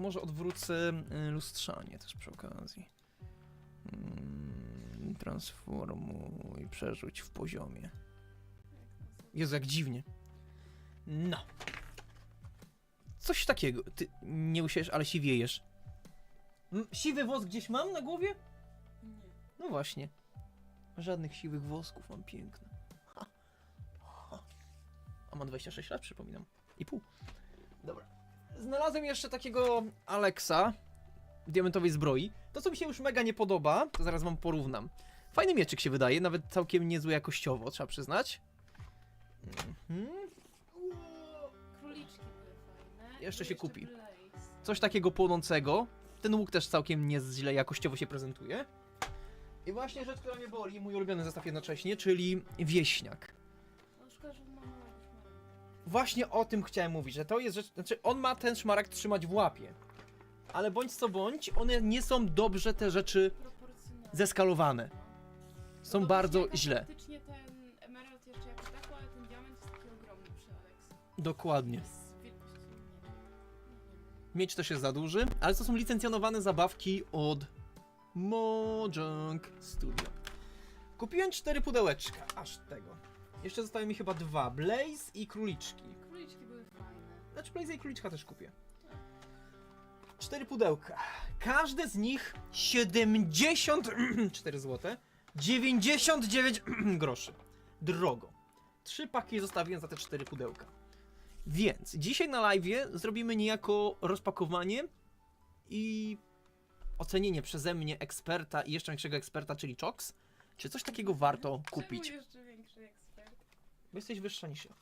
może odwrócę y, lustrzanie też przy okazji. Mm, transformuj, przerzuć w poziomie. Jezu, jak dziwnie. No. Coś takiego. Ty nie usiesz, ale siwiejesz. Siwy włos gdzieś mam na głowie? Nie. No właśnie. Żadnych siwych włosków mam piękne. Ha. Ha. A mam 26 lat, przypominam. I pół. Dobra. Znalazłem jeszcze takiego Alexa w diamentowej zbroi. To, co mi się już mega nie podoba, to zaraz wam porównam. Fajny mieczyk się wydaje, nawet całkiem niezły jakościowo, trzeba przyznać. Mhm. Króliczki były fajne. Jeszcze się kupi. Blaze. Coś takiego płonącego. Ten łuk też całkiem nieźle jakościowo się prezentuje. I właśnie rzecz, która mnie boli, mój ulubiony zestaw jednocześnie, czyli wieśniak. Właśnie o tym chciałem mówić, że to jest rzecz, znaczy on ma ten szmaragd trzymać w łapie. Ale bądź co bądź, one nie są dobrze te rzeczy Proporcjonalnie. zeskalowane. Są Bo bardzo źle. Faktycznie ten emerald jeszcze tako, ale ten diament jest taki ogromny przy Alex. Dokładnie. Wielkości. Nie wiem. Mieć też jest za duży, ale to są licencjonowane zabawki od Mojang Studio. Kupiłem cztery pudełeczka, aż tego. Jeszcze zostały mi chyba dwa, Blaze i Króliczki. Króliczki były fajne. Znaczy Blaze i Króliczka też kupię. Cztery pudełka. Każde z nich 74 zł. 99 groszy. Drogo. Trzy paki zostawiłem za te cztery pudełka. Więc dzisiaj na live zrobimy niejako rozpakowanie i ocenienie przeze mnie eksperta i jeszcze większego eksperta, czyli Chox. Czy coś takiego warto kupić? Czemu jeszcze? Bo jesteś wyższa niż ja.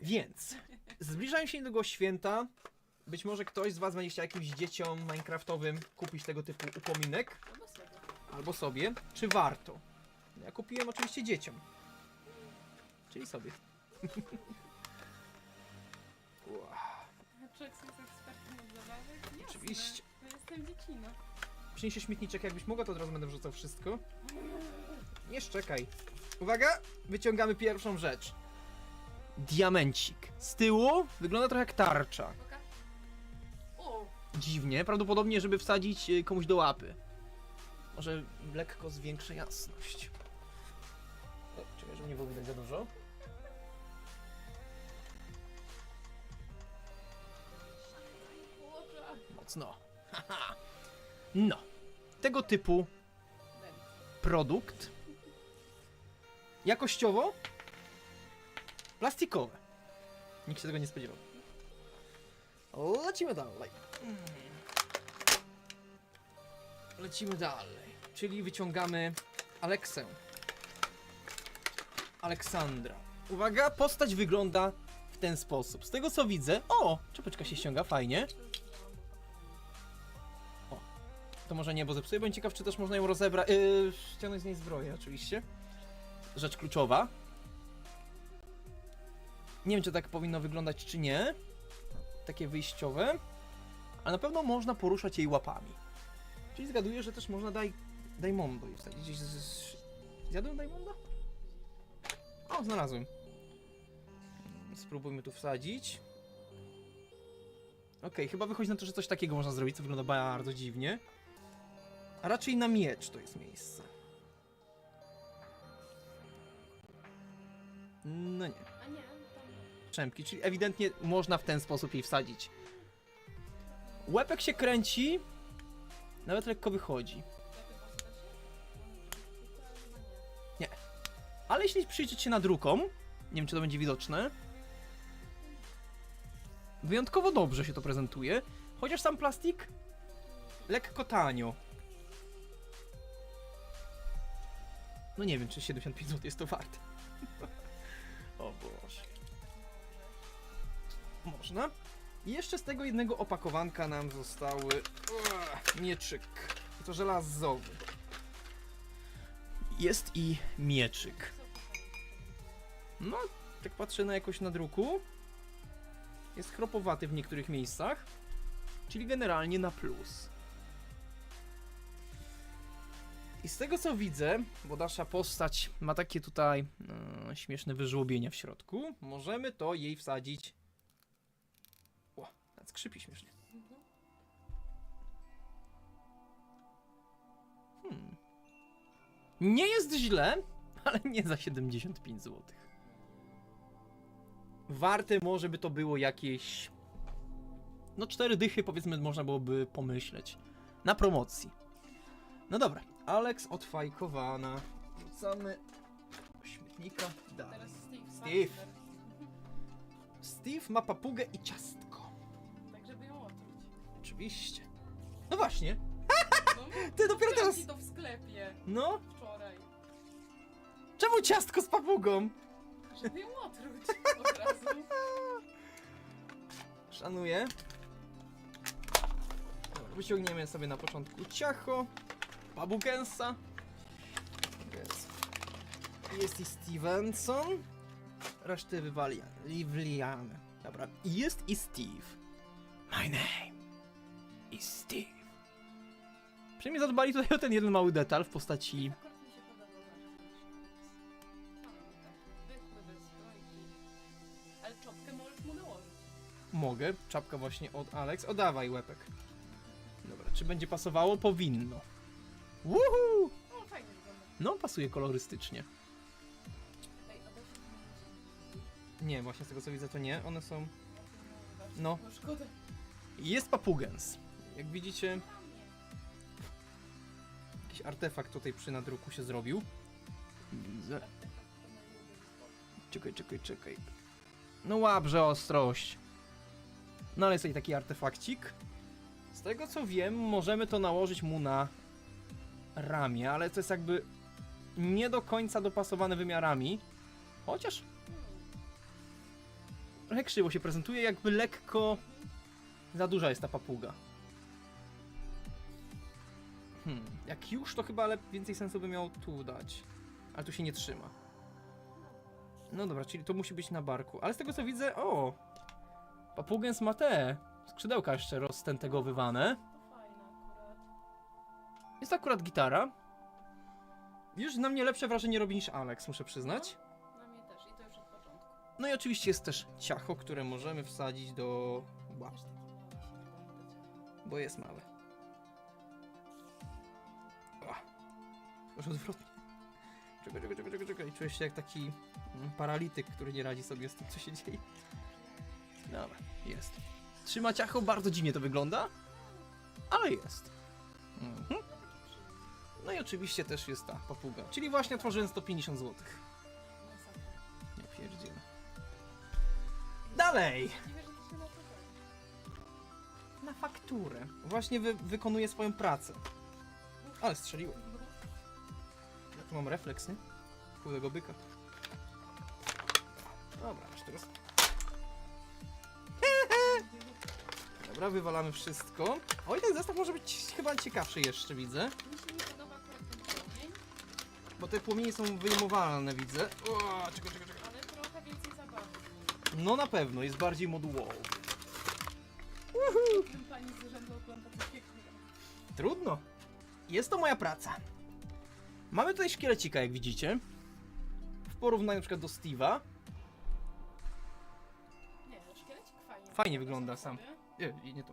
Więc zbliżają się niedługo święta. Być może ktoś z Was będzie chciał jakimś dzieciom Minecraftowym kupić tego typu upominek, Albo sobie. albo sobie. Czy warto? Ja kupiłem oczywiście dzieciom. Czyli sobie. Jasne. Oczywiście. No jestem dziecina. Przyniesie śmietniczek, jakbyś mogła, to od razu będę wrzucał wszystko. Nie szczekaj. Uwaga! Wyciągamy pierwszą rzecz. Diamencik. Z tyłu wygląda trochę jak tarcza. O! Dziwnie, prawdopodobnie, żeby wsadzić y, komuś do łapy. Może lekko zwiększę jasność. O, czekaj, żeby nie było widać za dużo. Mocno. Haha. No. Tego typu produkt. Jakościowo plastikowe. Nikt się tego nie spodziewał. Lecimy dalej. Lecimy dalej. Czyli wyciągamy Aleksę. Aleksandra. Uwaga, postać wygląda w ten sposób. Z tego co widzę. O! Czepeczka się ściąga, fajnie. To może nie, bo. Byłem ciekaw, czy też można ją rozebrać. Yy, ściągnąć z niej zbroję, oczywiście. Rzecz kluczowa. Nie wiem, czy tak powinno wyglądać, czy nie. Takie wyjściowe. Ale na pewno można poruszać jej łapami. Czyli zgaduję, że też można daj... Dajmondo jej wsadzić. Gdzieś z- z- Zjadłem Dajmonda? O, znalazłem. Spróbujmy tu wsadzić. Okej, chyba wychodzi na to, że coś takiego można zrobić, co wygląda bardzo dziwnie. A raczej na miecz to jest miejsce. No nie. A nie, tam. Czempki, czyli ewidentnie można w ten sposób jej wsadzić. Łepek się kręci, nawet lekko wychodzi. Nie. Ale jeśli przyjrzeć się nad ruką, nie wiem czy to będzie widoczne, wyjątkowo dobrze się to prezentuje, chociaż sam plastik lekko tanio. No nie wiem, czy 75 zł jest to warte. Można. I jeszcze z tego jednego opakowanka nam zostały mieczyk. To żelazowy. Jest i mieczyk. No, tak patrzę na jakość nadruku. Jest chropowaty w niektórych miejscach. Czyli generalnie na plus. I z tego co widzę, bo nasza postać ma takie tutaj e, śmieszne wyżłobienia w środku, możemy to jej wsadzić skrzypi śmiesznie. Hmm. Nie jest źle, ale nie za 75 zł. Warte może by to było jakieś. No, cztery dychy powiedzmy, można byłoby pomyśleć. Na promocji. No dobra, Alex odfajkowana. Wrzucamy do śmietnika. Dalej. Steve. Steve ma papugę i ciasto. Oczywiście. No właśnie, No, ty dopiero teraz. to w sklepie No, wczoraj. czemu ciastko z papugą? Żeby ją otruć od razu. Szanuję. Dobra, wyciągniemy sobie na początku ciacho, pabugensa. Jest, jest i Stevenson. Reszty wywali, wlijamy. Dobra, i jest i Steve. My name is Steve. Przynajmniej zadbali tutaj o ten jeden mały detal w postaci nałożyć. Mogę. Czapka właśnie od Alex. Oddawaj łepek. Dobra, czy będzie pasowało? Powinno. Woohoo! No, pasuje kolorystycznie. Nie, właśnie z tego co widzę to nie. One są... No. Jest papugens. Jak widzicie, jakiś artefakt tutaj przy nadruku się zrobił. Czekaj, czekaj, czekaj. No łabrze ostrość. No ale jest tutaj taki artefakcik. Z tego co wiem, możemy to nałożyć mu na ramię, ale to jest jakby nie do końca dopasowane wymiarami. Chociaż trochę krzywo się prezentuje, jakby lekko za duża jest ta papuga. Hmm, jak już to chyba ale więcej sensu by miał tu dać. Ale tu się nie trzyma. No dobra, czyli to musi być na barku. Ale z tego co widzę, o! Papugens ma te skrzydełka jeszcze roztentegowywane. To fajne akurat. Jest akurat gitara. Już na mnie lepsze wrażenie robi niż Alex, muszę przyznać. Na mnie też i to już od początku. No i oczywiście jest też ciacho, które możemy wsadzić do... Bo jest małe. Może odwrotnie. Czekaj, czekaj, czekaj, czekaj, czekaj. Czuję się jak taki mm, paralityk, który nie radzi sobie z tym, co się dzieje. Dobra, jest. Trzyma ciacho, bardzo dziwnie to wygląda, ale jest. Mhm. No i oczywiście też jest ta papuga, czyli właśnie otworzyłem 150 zł. Nie pierdzielę. Dalej! Na fakturę. Właśnie wy, wykonuje swoją pracę. Ale strzeliło. Mam refleks, nie? Chudego byka. Dobra, aż teraz. Dobra, wywalamy wszystko. Oj, ten zestaw może być chyba ciekawszy jeszcze, widzę. Mi się nie podoba akurat ten płomień, Bo te płomienie są wyjmowalne, widzę. O, czekaj, czekaj, czekaj. ale trochę więcej zabawy nim. No na pewno, jest bardziej modułowy. Ten pani z urzędu ogląda takiego. Trudno. Jest to moja praca. Mamy tutaj szkielecika, jak widzicie. W porównaniu na przykład do Steve'a. Nie, szkielecik fajnie. Fajnie wygląda sam. Nie, nie to.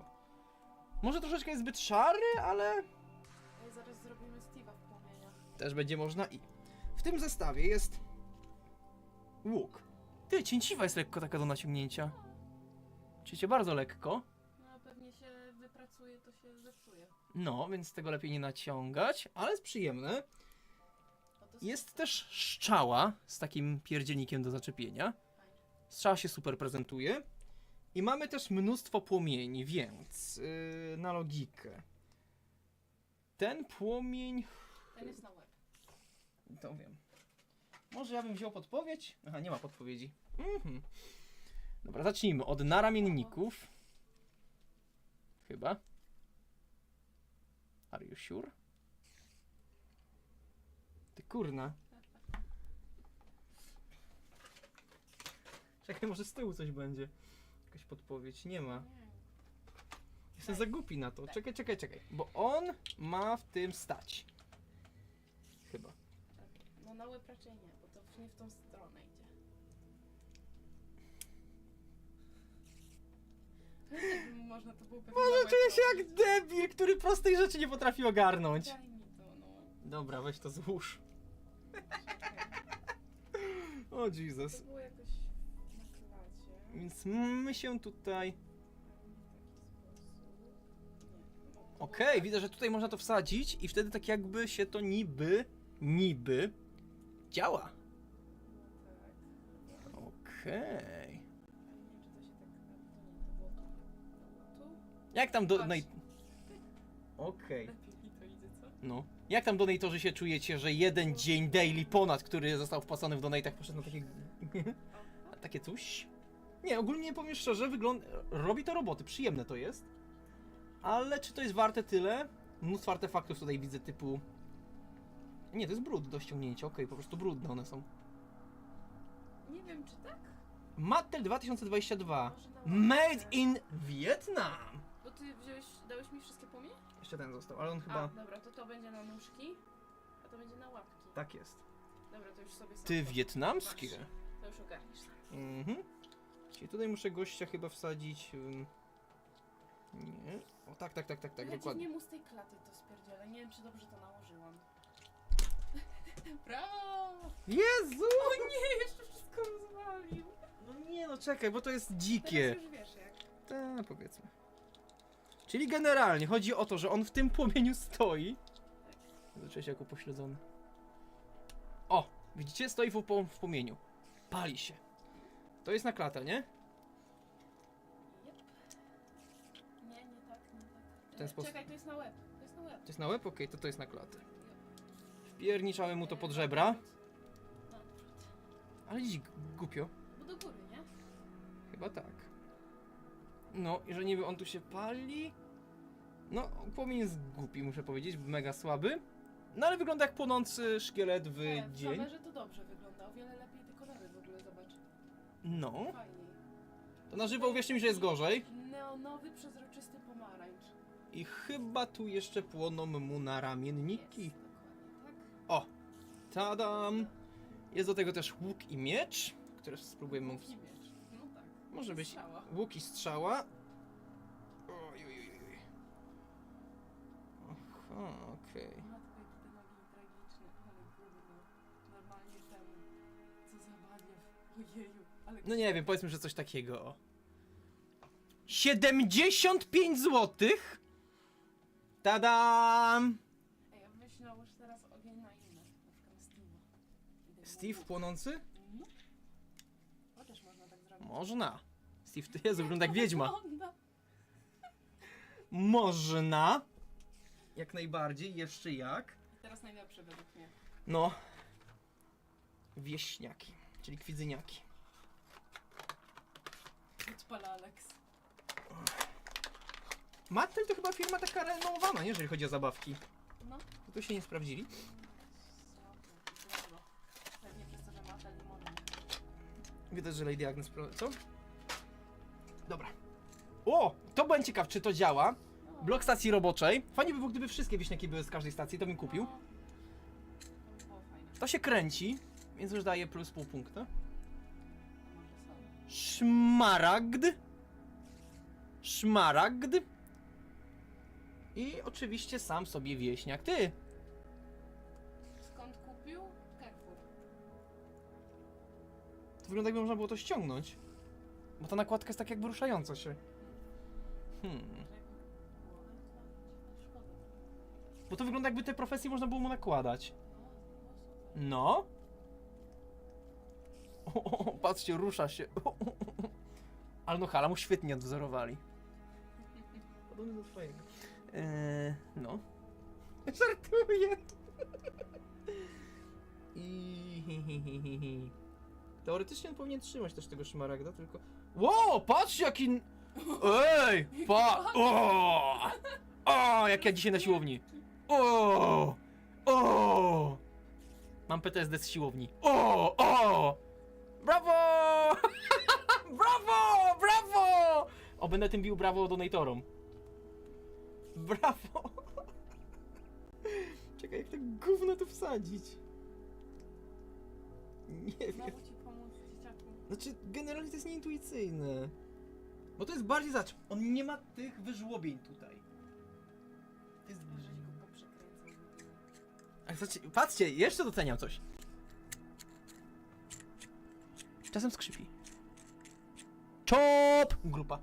Może troszeczkę jest zbyt szary, ale Ej, zaraz zrobimy Steve'a w płomieniach. też będzie można i. W tym zestawie jest łuk. Ty, cięciwa jest lekko taka do naciągnięcia. Czujecie bardzo lekko. No pewnie się wypracuje, to się zepsuje. No, więc tego lepiej nie naciągać, ale jest przyjemne. Jest też szczała z takim pierdzielnikiem do zaczepienia. Strzała się super prezentuje. I mamy też mnóstwo płomieni, więc yy, na logikę. Ten płomień. Ten jest na łeb. To wiem. Może ja bym wziął podpowiedź? Aha, nie ma podpowiedzi. Mhm. Dobra, zacznijmy od naramienników. Chyba. Are you sure? Kurna. Czekaj, może z tyłu coś będzie. Jakaś podpowiedź. Nie ma. Jestem za głupi na to. Czekaj, czekaj, czekaj. Bo on ma w tym stać. Chyba. No na łeb raczej nie, bo to nie w tą stronę idzie. Można to było pewnie na łeb czuję się jak debil, który prostej rzeczy nie potrafi ogarnąć. Daj mi to, no. Dobra, weź to złóż. O Jesus. To było jakoś na klacie. Więc my się tutaj... Okej, widzę, że tutaj można to wsadzić i wtedy tak jakby się to niby, niby działa. Okej. Tak... Jak tam do... Naj- Okej. Lepiej mi to idzie, co? No. Jak tam donatorzy się czujecie, że jeden dzień daily ponad, który został wpłacony w donatach, poszedł na takie... takie coś? Nie, ogólnie powiem szczerze, wygląda... robi to roboty, przyjemne to jest. Ale czy to jest warte tyle? Mnóstwo artefaktów tutaj widzę typu... Nie, to jest brud do ściągnięcia, okej, po prostu brudne one są. Nie wiem, czy tak? Mattel 2022 Może na Made in Vietnam! Bo ty wziąłeś, dałeś mi wszystkie płomienie? Jeszcze ten został, ale on A, chyba... dobra, to to będzie na nóżki, a to będzie na łapki. Tak jest. Dobra, to już sobie sam Ty to- wietnamskie? To już ogarniesz sam. Mhm. Czyli tutaj muszę gościa chyba wsadzić... ym, Nie. O tak, tak, tak, tak, tak, ja dokładnie. mu z tej klaty to spierdzielę. Nie wiem, czy dobrze to nałożyłam. Brawo! Jezu! O nie, jeszcze wszystko rozwalił. No nie no, czekaj, bo to jest Teraz dzikie. już wiesz jak. Tak, powiedzmy. Czyli generalnie chodzi o to, że on w tym płomieniu stoi. Zacząłeś jako pośledzony. O! Widzicie? Stoi w, w płomieniu. Pali się. To jest na klatę, nie? Nie, nie tak, nie tak. W ten E, sposób. Czekaj, to jest na łeb. To jest na łeb. To jest na łeb? Okej, to to jest na klatę. Wpierniczałem mu to E, pod żebra. odwrót. Ale dziś głupio. Bo do góry, nie? Chyba tak. No, i że niby on tu się pali. No, płomień jest głupi, muszę powiedzieć, mega słaby. No ale wygląda jak płonący szkielet w Nie, w dzień. kamerze to dobrze wygląda. O wiele lepiej te kolory w ogóle, zobacz. No, Fajniej. to na żywo uwierzcie mi, że jest gorzej. Neonowy, przezroczysty pomarańcz. I chyba tu jeszcze płoną mu na ramienniki. Jest, dokładnie, tak? O, tadam! Jest do tego też łuk i miecz, które spróbujemy mu... Łuk i miecz. No tak. Może być Strzała. łuk i strzała. Aha, okej. Matko, jakie te nogi tragiczne, ale gówno. Normalnie ten, co za. Ojeju, ale... No nie wiem, powiedzmy, że coś takiego. o. 75 zł. Tadam! Ej, a weź nałóż teraz ogień na inne, na przykład na Steve'a. Idę Steve płonący? No. Chociaż można tak zrobić. Można. Steve, ty jest wygląda jak wiedźma. Wygląda. Można. Jak najbardziej, jeszcze jak. Teraz najlepsze według mnie. No. Wieśniaki, czyli kwidzyniaki. Odpala Alex. Mattel to chyba firma taka renomowana, nie? jeżeli chodzi o zabawki. No. To tu się nie sprawdzili. Pewnie przez to, że ma te limony. Widać, że Lady Agnes... Pro... Co? Dobra. O! To będzie ciekaw, czy to działa. Blok stacji roboczej. Fajnie by było, gdyby wszystkie wieśniaki były z każdej stacji, to bym kupił. To się kręci, więc już daje plus pół punkta. Szmaragd. Szmaragd. I oczywiście sam sobie wieśniak. Ty! Skąd kupił? Carrefour. To wygląda jakby można było to ściągnąć. Bo ta nakładka jest tak jakby ruszająca się. Hmm. Bo to wygląda jakby te profesje można było mu nakładać. No. O, o, o, patrzcie, rusza się. Ale no hala mu świetnie odwzorowali. Podobny do twojego. Eee, no. Żartuję. I... Teoretycznie on powinien trzymać też tego szmaragda, tylko... Wow, patrz jaki... Ej, pa... O! O, jak ja dzisiaj na siłowni. O! O! Mam PTSD z siłowni. O! O! Brawo! brawo! Brawo! O, będę tym bił brawo donatorom. Brawo! Czekaj, jak tak gówno tu wsadzić? Nie wiem. Znowu ci pomóc, dzieciaku. Znaczy, generalnie to jest nieintuicyjne. Bo to jest bardziej zacz. On nie ma tych wyżłobień tutaj. A patrzcie, patrzcie, jeszcze doceniam coś. Czasem skrzypi. Chop! Grupa.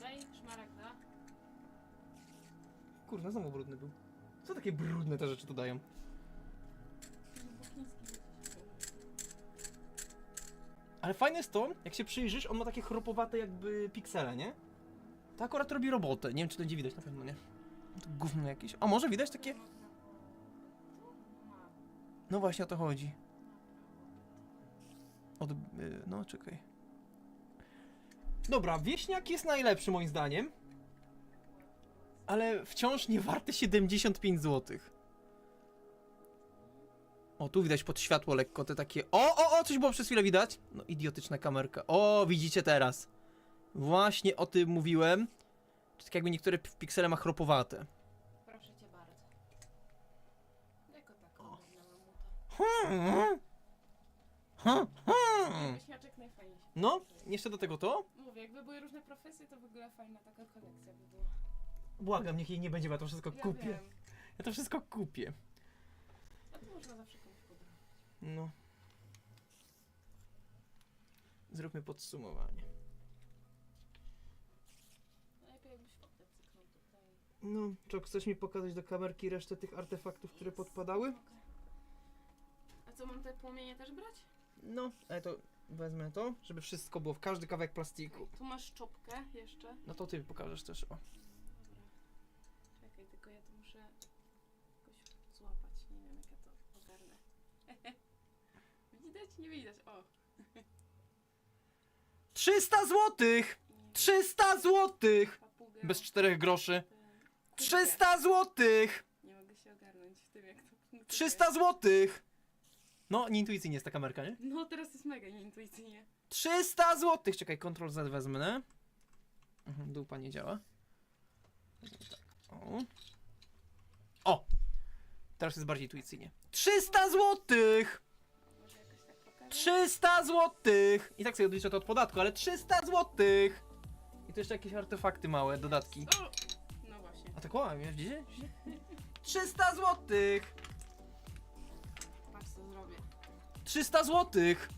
Daj szmaragda. Kurna, znowu brudny był. Co takie brudne te rzeczy tu dają? No Ale fajne jest to, jak się przyjrzysz, on ma takie chropowate jakby piksele, nie? To akurat robi robotę. Nie wiem, czy to będzie widać, na pewno nie. Gówno jakieś. A może widać takie? No właśnie o to chodzi. Od... y, No, czekaj. Dobra, wieśniak jest najlepszy moim zdaniem. Ale wciąż nie warte 75 zł. O, tu widać pod światło lekko te takie. O, o, o, coś było przez chwilę widać. No, idiotyczna kamerka. O, widzicie teraz. Właśnie o tym mówiłem. Tak jakby niektóre p- piksele ma chropowate. Proszę cię bardzo. Jako taką mamuta. Hmm. Hmm, hmm. Najfajniejszy. No, jeszcze do tego to. Mówię, jakby były różne profesje, to w ogóle fajna taka kolekcja by była. Błagam, niech jej nie będzie, bo ja to wszystko Ja kupię. wiem. Ja to wszystko kupię. A to można zawsze komuś pobrać. No. Zróbmy podsumowanie. Najlepiej jakbyś fotę cyknął tutaj. No, czy chcesz mi pokazać do kamerki resztę tych artefaktów, które podpadały? Okej. A co, mam te płomienie też brać? No, ale to wezmę to, żeby wszystko było w każdy kawałek plastiku. Tu masz czopkę jeszcze. No to ty pokażesz też, o. Dobra. Czekaj, tylko ja to muszę jakoś złapać. Nie wiem, jak ja to ogarnę. widać? Nie widać. O. 300 złotych! 300 złotych! Papugę. Bez czterech groszy. Kurde, 300 złotych! Nie mogę się ogarnąć w tym, jak to funkcjonuje. 300 złotych! No, nieintuicyjnie jest ta kamerka, nie? No, teraz jest mega nieintuicyjnie. 300 złotych! Czekaj, Ctrl Z wezmę, nie? Mhm, dupa nie działa. Tak, o. O! Teraz jest bardziej intuicyjnie. 300 złotych! Może jakoś tak pokażę? 300 złotych! I tak sobie odliczę to od podatku, ale 300 złotych! I to jeszcze jakieś artefakty małe, dodatki. O! A tak kłamie, widzicie? 300 złotych! Patrz, co zrobię. 300 złotych!